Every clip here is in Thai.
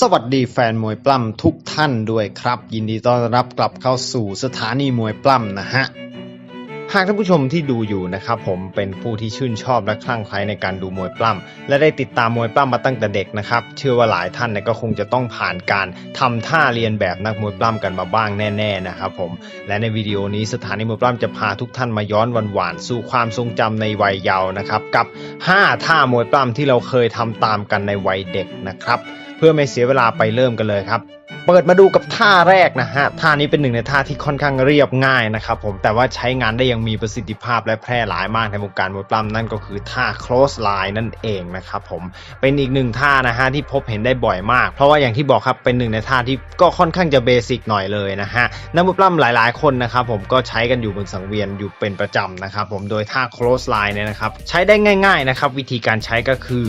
สวัสดีแฟนมวยปล้ำทุกท่านด้วยครับ ยินดีต้อนรับกลับเข้าสู่สถานีมวยปล้ำนะฮะ หากท่านผู้ชมที่ดูอยู่นะครับผมเป็นผู้ที่ชื่นชอบและคลั่งไคล้ในการดูมวยปล้ำและได้ติดตามมวยปล้ำมาตั้งแต่เด็กนะครับ เชื่อว่าหลายท่านเนี่ยก็คงจะต้องผ่านการทำท่าเรียนแบบนักมวยปล้ำกันมาบ้างแน่ๆนะครับผมและในวิดีโอนี้สถานีมวยปล้ำจะพาทุกท่านมาย้อนวันหวานสู่ความทรงจำในวัยเยาว์นะครับกับ 5 ท่ามวยปล้ำที่เราเคยทำตามกันในวัยเด็กนะครับ พื่อไม่เสียเวลาไปเริ่มกันเลยครับ เปิดมาดูกับท่าแรกนะฮะ ท่านี้เป็นหนึ่งในท่าที่ค่อนข้างเรียบง่ายนะครับผม แต่ว่าใช้งานได้อยังมีประสิทธิภาพและแพร่หลายมากในวงการมวยปล้ำนั่นก็คือท่า close line นั่นเองนะครับผม เป็นอีกหนึ่งท่านะฮะที่พบเห็นได้บ่อยมาก เพราะว่าอย่างที่บอกครับเป็นหนึ่งในท่าที่ก็ค่อนข้างจะเบสิกหน่อยเลยนะฮะ นักมวยปล้ำหลาย ๆ คนนะครับผมก็ใช้กันอยู่บนสังเวียนอยู่เป็นประจำนะครับผม โดยท่า close line เนี่ยนะครับใช้ได้ง่าย ๆ นะครับวิธีการใช้ก็คือ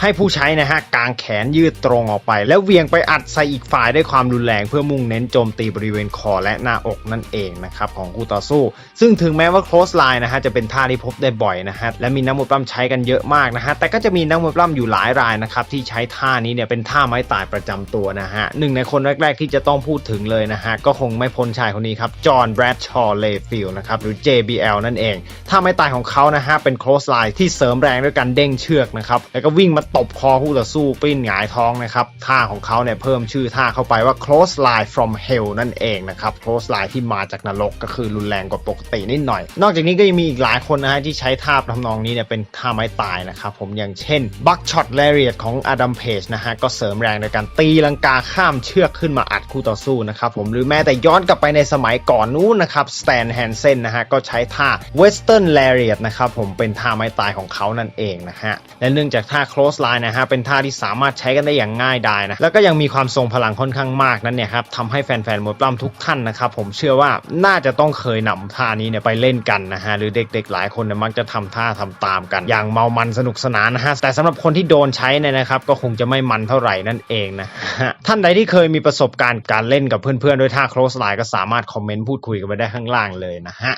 ให้ผู้ใช้นะฮะกางแขนยืดตรงออกไป แล้วเวียงไปอัดใส่อีกฝ่ายด้วยความรุนแรง เพื่อมุ่งเน้นโจมตีบริเวณคอและหน้าอกนั่นเองนะครับของคู่ต่อสู้ ซึ่งถึงแม้ว่า close line นะฮะจะเป็นท่าที่พบได้บ่อยนะฮะและมีนักมวยปล้ำใช้กันเยอะมากนะฮะแต่ก็จะมีนักมวยปล้ำอยู่หลายรายนะครับที่ใช้ท่านี้เนี่ยเป็นท่าไม้ตายประจำตัวนะฮะหนึ่งในคนแรก ๆ ที่จะต้องพูดถึงเลยนะฮะก็คงไม่พ้นชายคนนี้ครับจอห์นแบรดชอร์เลฟิลนะครับหรือ JBL นั่นเองท่าไม้ตายของเขานะฮะเป็น close line ที่เสริมแรงด้วยการเด้งเชือกนะครับแล้วก็วิ่งมาตบคอคู่ต่อสู้ปิ้นหงายท้องนะครับท่าของเขาเนี่ยเพิ่มชื่อท่าเข้าไปว่า close line from hell นั่นเองนะครับ close line ที่มาจากนรกก็คือรุนแรงกว่าปกตินิดหน่อย นอกจากนี้ก็ยังมีอีกหลายคนนะฮะที่ใช้ท่าทำนองนี้เนี่ยเป็นท่าไม้ตายนะครับผมอย่างเช่น buckshot lariat ของ Adam Page นะฮะก็เสริมแรงในการตีลังกาข้ามเชือกขึ้นมาอัดคู่ต่อสู้นะครับผมหรือแม้แต่ย้อนกลับไปในสมัยก่อนนู้นนะครับ Stan Hansen นะฮะก็ใช้ท่า western lariat นะครับผมเป็นท่าไม้ตายของเขานั่นเองนะฮะและเนื่องจากท่า close line นะฮะเป็นท่าที่สามารถใช้กันได้อย่างง่ายดายนะแล้วก็ยังมีความทรงพลังค่อนข้างมากนั้นเนี่ยครับทำให้แฟนๆมวยปล้ำทุกท่านนะครับผมเชื่อว่าน่าจะต้องเคยนำท่านี้เนี่ยไปเล่นกันนะฮะหรือเด็กๆหลายคนเนี่ยมักจะทำท่าทำตามกัน อย่างเมามันสนุกสนานนะฮะแต่สำหรับคนที่โดนใช้เนี่ยนะครับก็คงจะไม่มันเท่าไหร่นั่นเองนะฮะท่านใดที่เคยมีประสบการณ์การเล่นกับเพื่อนๆด้วยท่า close line ก็สามารถคอมเมนต์พูดคุยกันไปได้ข้างล่างเลยนะฮะ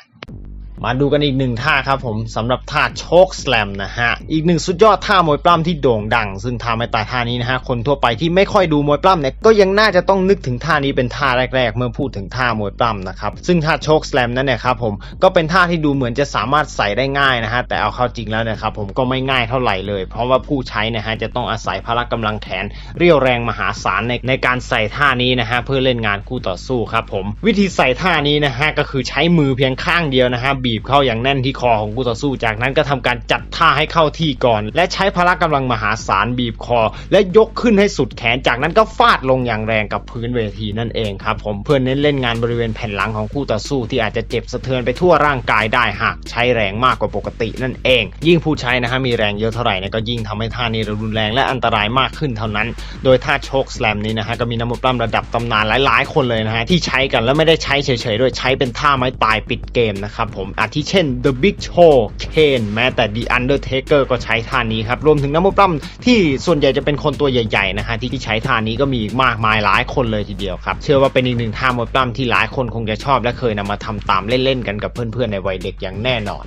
มาดูกันอีกหนึ่งท่าครับผมสำหรับท่าโชคสแลมนะฮะอีกหนึ่งสุดยอดท่ามวยปล้ำที่โด่งดัง ซึ่งท่าไม้ตายท่านี้นะฮะคนทั่วไปที่ไม่ค่อยดูมวยปล้ำเนี่ยก็ยังน่าจะต้องนึกถึงท่านี้เป็นท่าแรก ๆ เมื่อพูดถึงท่ามวยปล้ำนะครับซึ่งท่าโชคสแลมนั่นเนี่ยครับผมก็เป็นท่าที่ดูเหมือนจะสามารถใส่ได้ง่ายนะฮะแต่เอาเข้าจริงแล้วนะครับผมก็ไม่ง่ายเท่าไหร่เลย เพราะว่าผู้ใช้นะฮะจะต้องอาศัยพละกำลังแขนเรี่ยวแรงมหาศาลในในการใส่ท่านี้นะฮะเพื่อเล่นงานคู่ต่อสู้ครับผมวิธีใส่ท่านี้นะฮะก็คือใช้มือเพียงข้างเดียวนะฮะบบเข้าอย่างแน่นที่คอของคู่ต่อสู้ จากนั้นก็ทำการจัดท่าให้เข้าที่ก่อน และใช้พละกำลังมหาศาลบีบคอ และยกขึ้นให้สุดแขน จากนั้นก็ฟาดลงอย่างแรงกับพื้นเวทีนั่นเองครับผมเพื่อเน้นเล่นงานบริเวณแผ่นหลังของคู่ต่อสู้ ที่อาจจะเจ็บสะเทือนไปทั่วร่างกายได้หากใช้แรงมากกว่าปกตินั่นเอง ยิ่งผู้ใช้นะฮะมีแรงเยอะเท่าไหร่เนี่ยก็ยิ่งทำให้ท่านี้รุนแรงและอันตรายมากขึ้นเท่านั้น โดยท่าโชคสแลมนี้นะฮะก็มีนักมวยปล้ำระดับตำนานหลาย ๆ คนเลยนะฮะที่ใช้กันแล้วไม่ได้ใช้เฉยๆด้วยใช้เป็นท่าไม้ตายปิดเกมนะครับผมอาทิเช่น The Big Show เคนแม้แต่ The Undertaker ก็ใช้ท่านี้ครับ รวมถึงนักมวยปล้ำที่ส่วนใหญ่จะเป็นคนตัวใหญ่ๆนะฮะที่ใช้ท่านี้ก็มีอีกมากมายหลายคนเลยทีเดียวครับ เชื่อว่าเป็นอีกหนึ่งท่ามวยปล้ำที่หลายคนคงจะชอบและเคยนำมาทำตามเล่นๆกันกับเพื่อนๆในวัยเด็กอย่างแน่นอน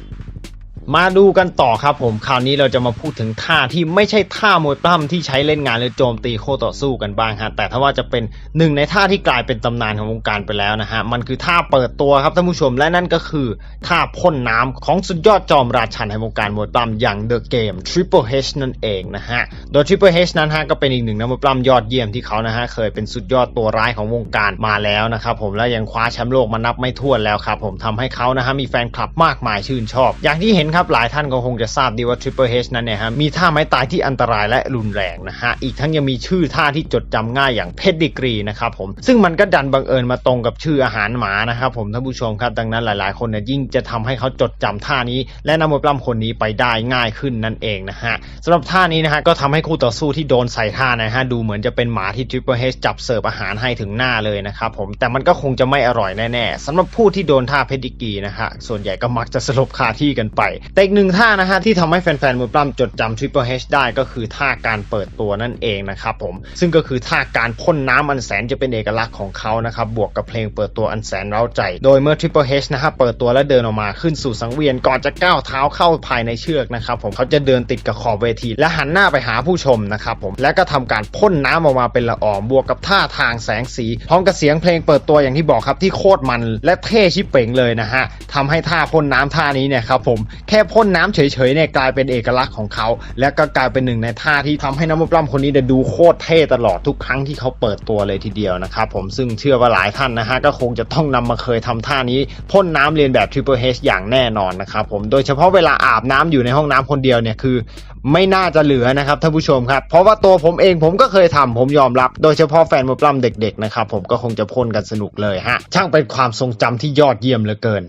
มาดูกันต่อครับผมคราวนี้เราจะมาพูดถึงท่าที่ไม่ใช่ท่ามวยปล้ำที่ใช้เล่นงานหรือโจมตีโคต่อสู้กันบ้างฮะแต่ถ้าว่าจะเป็นหนึ่งในท่าที่กลายเป็นตำนานของวงการไปแล้วนะฮะมันคือท่าเปิดตัวครับท่านผู้ชมและนั่นก็คือท่าพ่นน้ำของสุดยอดจอมราชันแห่งวงการมวยปล้ำอย่าง The Game Triple H นั่นเองนะฮะโดย Triple H นั้นฮะก็เป็นอีกหนึ่งนักมวยปล้ำยอดเยี่ยมที่เขานะฮะเคยเป็นสุดยอดตัวร้ายของวงการมาแล้วนะครับผมและยังคว้าแชมป์โลกมานับไม่ถ้วนแล้วครับผมทำให้เขานะฮะมีแฟนคลับมากมายชื่นชอบ อย่างที่เห็นครับหลายท่านก็คงจะทราบดีว่า Triple H นั้นเนี่ยฮะมีท่าไม้ตายที่อันตรายและรุนแรงนะฮะอีกทั้งยังมีชื่อท่าที่จดจำง่ายอย่างเพดดิกรีนะครับผมซึ่งมันก็ดันบังเอิญมาตรงกับชื่ออาหารหมานะครับผมท่านผู้ชมครับดังนั้นหลาย ๆ คนเนี่ยยิ่งจะทำให้เขาจดจำท่านี้ และนำมวยปล้ำคนนี้ไปได้ง่ายขึ้นนั่นเองนะฮะสำหรับท่านี้นะฮะก็ทำให้คู่ต่อสู้ที่โดนใส่ท่านะฮะดูเหมือนจะเป็นหมาที่ Triple H จับเสิร์ฟอาหารให้ถึงหน้าเลยนะครับผมแต่มันก็คงจะไม่อร่อยแน่ๆสำหรับผู้ที่โดนท่าเพดดิกรีนะฮะส่วนใหญ่ก็มักจะสลบคาที่กันไปแต่อีกหนึ่งท่านะฮะที่ทำให้แฟนๆมวยปล้ำจดจำ Triple H ได้ก็คือท่าการเปิดตัวนั่นเองนะครับผม ซึ่งก็คือท่าการพ่นน้ำอันแสนจะเป็นเอกลักษณ์ของเขานะครับ บวกกับเพลงเปิดตัวอันแสนเร้าใจ โดยเมื่อ Triple H นะฮะเปิดตัวและเดินออกมาขึ้นสู่สังเวียนก่อนจะก้าวเท้าเข้าภายในเชือกนะครับผมเขาจะเดินติดกับขอบเวที และหันหน้าไปหาผู้ชมนะครับผมและก็ทำการพ่นน้ำออกมาเป็นละอองบวกกับท่าทางแสงสีพร้อมกับเสียงเพลงเปิดตัวอย่างที่บอกครับที่โคตรมันและเท่ชิบเป่งเลยนะฮะทำให้ท่าพ่นน้ำท่านี้เนี่ยครับผมแค่พ่นน้ำเฉยๆเนี่ยกลายเป็นเอกลักษณ์ของเขา และก็กลายเป็นหนึ่งในท่าที่ทำให้น้ำมันปล้ำคนนี้ดูโคตรเท่ตลอดทุกครั้งที่เขาเปิดตัวเลยทีเดียวนะครับผมซึ่งเชื่อว่าหลายท่านนะฮะก็คงจะต้องนำมาเคยทำท่านี้พ่นน้ำเรียนแบบ Triple H อย่างแน่นอนนะครับผมโดยเฉพาะเวลาอาบน้ำอยู่ในห้องน้ำคนเดียวเนี่ยคือ ไม่น่าจะเหลือนะครับท่านผู้ชมครับเพราะว่าตัวผมเองผมก็เคยทำผมยอมรับ โดยเฉพาะแฟนมวยปล้ำเด็กๆนะครับผมก็คงจะพ่นกันสนุกเลยฮะช่างเป็นความทรงจำที่ยอดเยี่ยมเหลือเกิน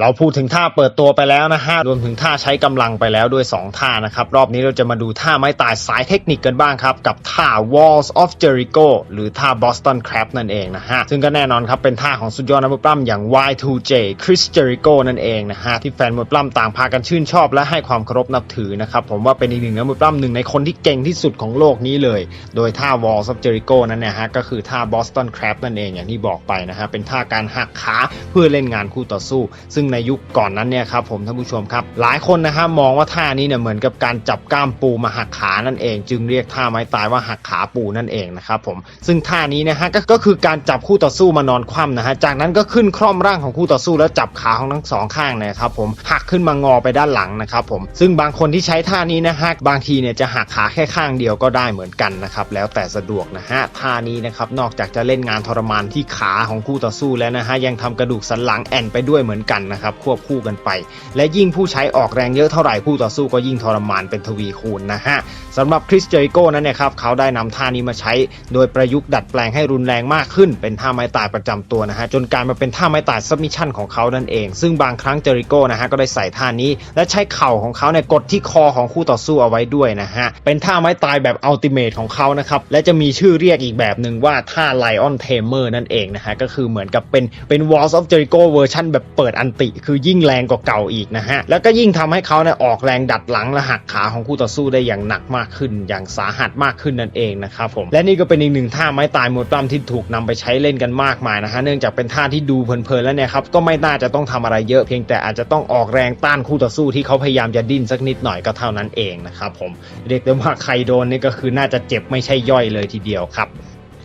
เราพูดถึงท่าเปิดตัวไปแล้วนะฮะรวมถึงท่าใช้กำลังไปแล้วด้วย 2 ท่านะครับ รอบนี้เราจะมาดูท่าไม้ตายสายเทคนิคกันบ้างครับ กับท่า Walls of Jericho หรือท่า Boston Crab นั่นเองนะฮะ ซึ่งก็แน่นอนครับเป็นท่าของสุดยอดนักมวยปล้ำอย่าง Y2J Chris Jericho นั่นเองนะฮะ ที่แฟนมวยปล้ำต่างพากันชื่นชอบและให้ความเคารพนับถือนะครับ ผมว่าเป็นอีกหนึ่งนักมวยปล้ำหนึ่งในคนที่เก่งที่สุดของโลกนี้เลย โดยท่า Walls of Jericho นั้นนะฮะก็คือท่า Boston Crab นั่นเองอย่างที่บอกไปนะฮะเป็นท่าการหักขาเพื่อเล่นงานคู่ต่อสู้ ซึ่งในยุคก่อนนั้นเนี่ยครับผมท่านผู้ชมครับ หลายคนนะฮะมองว่าท่านี้เนี่ยเหมือนกับการจับก้ามปูมาหักขานั่นเอง จึงเรียกท่าไม้ตายว่าหักขาปูนั่นเองนะครับผมซึ่งท่านี้นะฮะก็ก็คือการจับคู่ต่อสู้มานอนคว่ำนะฮะจากนั้นก็ขึ้นคล่อมร่างของคู่ต่อสู้แล้วจับขาของทั้งสองข้างนยครับผมหักขึ้นมางอไปด้านหลังนะครับผมซึ่งบางคนที่ใช้ท่านี้นะฮะบางทีเนี่ยจะหักขาแค่ข้างเดียวก็ได้เหมือนกันนะครับแล้วแต่สะดวกนะฮะท่านี้นะครับนอกจากจะเล่นงานทรมานที่ขาของคู่ต่อสู้แล้วนะฮะยังทำกระดูกสันหลังแอนไปด้วยเหมือนกันนะครับควบคู่กันไป และยิ่งผู้ใช้ออกแรงเยอะเท่าไหร่คู่ต่อสู้ก็ยิ่งทรมานเป็นทวีคูณนะฮะสำหรับคริสเจริโก้นั้นเนี่ยครับเขาได้นำท่านี้มาใช้ โดยประยุกต์ดัดแปลงให้รุนแรงมากขึ้น เป็นท่าไม้ตายประจำตัวนะฮะจนกลายมาเป็นท่าไม้ตายซับมิชชั่นของเขานั่นเอง ซึ่งบางครั้งเจริโก้นะฮะก็ได้ใส่ท่านี้ และใช้เข่าของเขาเนี่ยกดที่คอของคู่ต่อสู้เอาไว้ด้วยนะฮะเป็นท่าไม้ตายแบบอัลติเมทของเขานะครับและจะมีชื่อเรียกอีกแบบหนึ่งว่าท่าไลออนเทมเมอร์นั่นเองนะฮะก็คือเหมือนกับเป็นเป็น Walls of Jericho เวอร์ชันแบบเปิดอันติคือยิ่งแรงกว่าเก่าอีกนะฮะ แล้วก็ยิ่งทำให้เขาเนี่ยออกแรงดัดหลังและหักขาของคู่ต่อสู้ได้อย่างหนักมากขึ้น อย่างสาหัสมากขึ้นนั่นเองนะครับผม และนี่ก็เป็นอีกหนึ่งท่าไม้ตายมวยปล้ำที่ถูกนำไปใช้เล่นกันมากมายนะฮะ เนื่องจากเป็นท่าที่ดูเพลินๆแล้วเนี่ยครับ ก็ไม่น่าจะต้องทำอะไรเยอะเพียงแต่อาจจะต้องออกแรงต้านคู่ต่อสู้ที่เขาพยายามจะดิ้นสักนิดหน่อยก็เท่านั้นเองนะครับผม เรียกได้ว่าใครโดนนี่ก็คือน่าจะเจ็บไม่ใช่ย่อยเลยทีเดียวครับ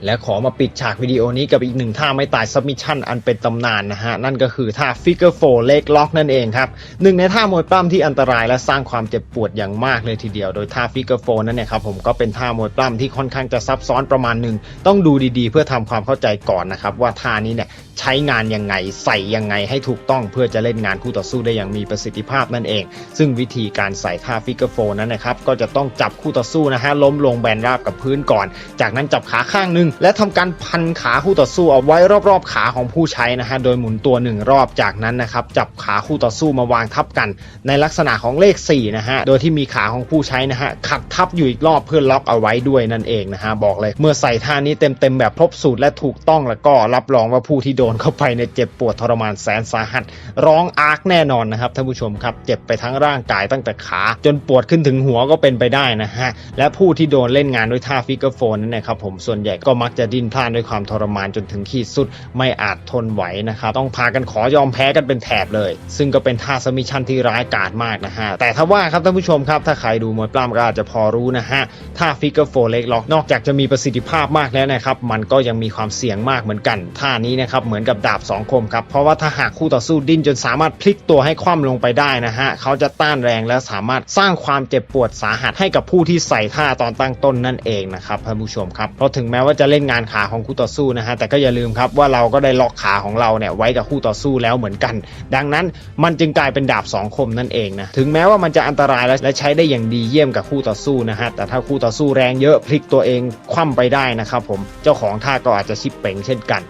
และขอมาปิดฉากวิดีโอนี้กับอีกหนึ่งท่าไม่ตายซับมิชชั่นอันเป็นตำนานนะฮะ นั่นก็คือท่าฟิกเกอร์โฟเลกล็อกนั่นเองครับหนึ่งในท่ามวยปล้ำที่อันตรายและสร้างความเจ็บปวดอย่างมากเลยทีเดียว โดยท่าฟิกเกอร์โฟนั่นเนี่ยครับผมก็เป็นท่ามวยปล้ำที่ค่อนข้างจะซับซ้อนประมาณหนึ่งต้องดูดีๆ เพื่อทำความเข้าใจก่อนนะครับว่าท่านี้เนี่ยใช้งานยังไง ใส่ยังไงให้ถูกต้องเพื่อจะเล่นงานคู่ต่อสู้ได้อย่างมีประสิทธิภาพนั่นเอง ซึ่งวิธีการใส่ท่าฟิกเกอร์โฟนั้นนะครับก็จะต้องจับคู่ต่อสู้นะฮะล้มลงแบนราบกับพื้นก่อน จากนั้นจับขาข้างหนึ่งและทำการพันขาคู่ต่อสู้เอาไว้รอบๆขาของผู้ใช้นะฮะโดยหมุนตัวหนึ่งรอบจากนั้นนะครับจับขาคู่ต่อสู้มาวางทับกัน ในลักษณะของเลข4นะฮะโดยที่มีขาของผู้ใช้นะฮะขัดทับอยู่อีกรอบเพื่อล็อกเอาไว้ด้วยนั่นเองนะฮะบอกเลย เมื่อใส่ท่านี้เต็มๆแบบครบสูตรและถูกต้องแล้วก็รับรองว่าผู้ที่โดนเข้าไปเนี่ยเจ็บปวดทรมานแสนสาหัส ร้องอาร์กแน่นอนนะครับท่านผู้ชมครับ เจ็บไปทั้งร่างกายตั้งแต่ขา จนปวดขึ้นถึงหัวก็เป็นไปได้นะฮะ และผู้ที่โดนเล่นงานด้วยท่าฟิกเกอร์โฟนนั่นนะครับผมส่วนใหญ่ก็มักจะดิ้นพลานด้วยความทรมานจนถึงขีดสุดไม่อาจทนไหวนะครับต้องพากันขอยอมแพ้กันเป็นแถบเลย ซึ่งก็เป็นท่าสมิชันที่ร้ายกาจมากนะฮะแต่ถ้าว่าครับท่านผู้ชมครับถ้าใครดูมวยปล้ำก็อาจจะพอรู้นะฮะท่าฟิกเกอร์โฟนเล็กล็อกนอกจากจะมีประสิทธิภาพมากแล้วนะครับมันก็ยังมีความเสี่ยงมากเหมือนกันท่านี้นะครับมือนกับดาบสองคมครับ เพราะว่าถ้าหากคู่ต่อสู้ดิ้นจนสามารถพลิกตัวให้คว่ำลงไปได้นะฮะ เขาจะต้านแรงและสามารถสร้างความเจ็บปวดสาหัสให้กับผู้ที่ใส่ท่าตอนตั้งต้นนั่นเองนะครับท่านผู้ชมครับ เพราะถึงแม้ว่าจะเล่นงานขาของคู่ต่อสู้นะฮะ แต่ก็อย่าลืมครับว่าเราก็ได้ล็อกขาของเราเนี่ยไว้กับคู่ต่อสู้แล้วเหมือนกัน ดังนั้นมันจึงกลายเป็นดาบสองคมนั่นเองนะ ถึงแม้ว่ามันจะอันตรายและและใช้ได้อย่างดีเยี่ยมกับคู่ต่อสู้นะฮะ แต่ถ้าคู่ต่อสู้แรงเยอะพลิกตัวเองคว่ำไปได้นะครับผม เจ้าของท่าก็อาจจะชิปเป่งเช่นกัน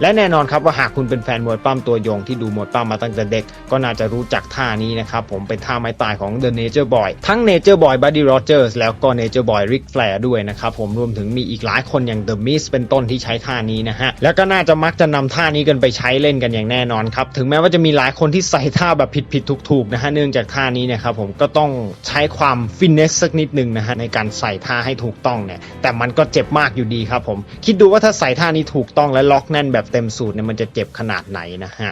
และแน่นอนครับว่าหากคุณเป็นแฟนมวยปล้ำตัวยงที่ดูมวยปล้ำมาตั้งแต่เด็ก ก็น่าจะรู้จักท่านี้นะครับผมเป็นท่าไม้ตายของ The Nature Boy ทั้ง Nature Boy Buddy Rogers แล้วก็ Nature Boy Ric Flair ด้วยนะครับผมรวมถึงมีอีกหลายคนอย่าง The Miz เป็นต้นที่ใช้ท่านี้นะฮะแล้วก็น่าจะมักจะนำท่านี้กันไปใช้เล่นกันอย่างแน่นอนครับถึงแม้ว่าจะมีหลายคนที่ใส่ท่าแบบผิดผิดถูกถูกๆนะฮะเนื่องจากท่านี้นี่ยครับผมก็ต้องใช้ความฟินเนสสักนิดหนึ่งนะฮะในการใส่ท่าให้ถูกต้องเนี่ยแต่มันก็เจ็บมากอยู่ดีครับผมคิดดูว่าถ้าใส่ท่านี้ถูกต้องและล็อกแน่นแบบเต็มสูตรเนี่ยมันจะเจ็บขนาดไหนนะฮะ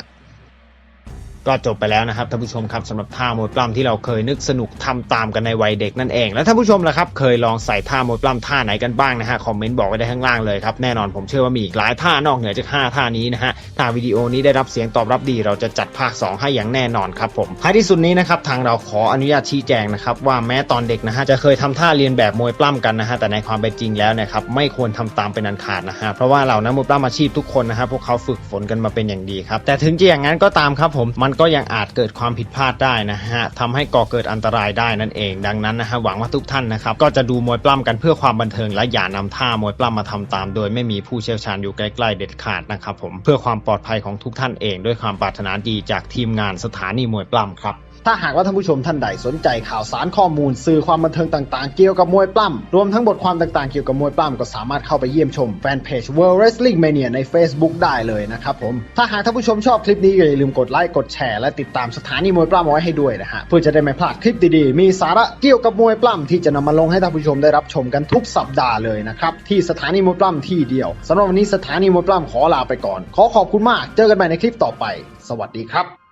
ก็จบไปแล้วนะครับท่านผู้ชมครับสำหรับท่ามวยปล้ำที่เราเคยนึกสนุกทำตามกันในวัยเด็กนั่นเอง แล้วท่านผู้ชมล่ะครับเคยลองใส่ท่ามวยปล้ำท่าไหนกันบ้างนะฮะคอมเมนต์บอกไว้ได้ข้างล่างเลยครับแน่นอนผมเชื่อว่ามีอีกหลายท่านอกเหนือจาก5ท่านี้นะฮะถ้าวิดีโอนี้ได้รับเสียงตอบรับดี เราจะจัดภาค 2 ให้อย่างแน่นอนครับผมท้ายที่สุดนี้นะครับทางเราขออนุญาตชี้แจงนะครับว่าแม้ตอนเด็กนะฮะจะเคยทำท่าเรียนแบบมวยปล้ำกันนะฮะแต่ในความเป็นจริงแล้วนะครับไม่ควรทำตามเป็นอันขาดนะฮะเพราะว่าเหล่านักมวยปล้ำอาชีพทุกคนนะฮะพวกเขาฝึกฝนกันมาเป็นอย่างดีครับแต่ถึงจะอย่างนั้นก็ตามครับผมมันก็ยังอาจเกิดความผิดพลาดได้นะฮะทำให้ก่อเกิดอันตรายได้นั่นเอง ดังนั้นนะฮะหวังว่าทุกท่านนะครับก็จะดูมวยปล้ำกันเพื่อความบันเทิงและอย่านำท่ามวยปล้ำมาทำตาม โดยไม่มีผู้เชี่ยวชาญอยู่ใกล้ๆเด็ดขาดนะครับผมเพื่อความปลอดภัยของทุกท่านเอง ด้วยความปรารถนาดีจากทีมงานสถานีมวยปล้ำครับ ถ้าหากว่าท่านผู้ชมท่านใดสนใจข่าวสารข้อมูล สื่อความบันเทิงต่างๆ เกี่ยวกับมวยปล้ำรวมทั้งบทความต่างๆ เกี่ยวกับมวยปล้ำก็สามารถเข้าไปเยี่ยมชมแฟนเพจ World Wrestling Mania ใน Facebook ได้เลยนะครับผม ถ้าหากท่านผู้ชมชอบคลิปนี้ก็อย่าลืมกดไลค์กดแชร์และติดตามสถานีมวยปล้ำเอาไว้ให้ด้วยนะฮะเพื่อจะได้ไม่พลาดคลิปดีๆมีสาระเกี่ยวกับมวยปล้ำที่จะนำมาลงให้ท่านผู้ชมได้รับชมกันทุกสัปดาห์เลยนะครับที่สถานีมวยปล้ำที่เดียวสำหรับวันนี้สถานีมวยปล้ำขอลาไปก่อน ขอขอบคุณมาก เจอกันใหม่ในคลิปต่อไป สวัสดีครับ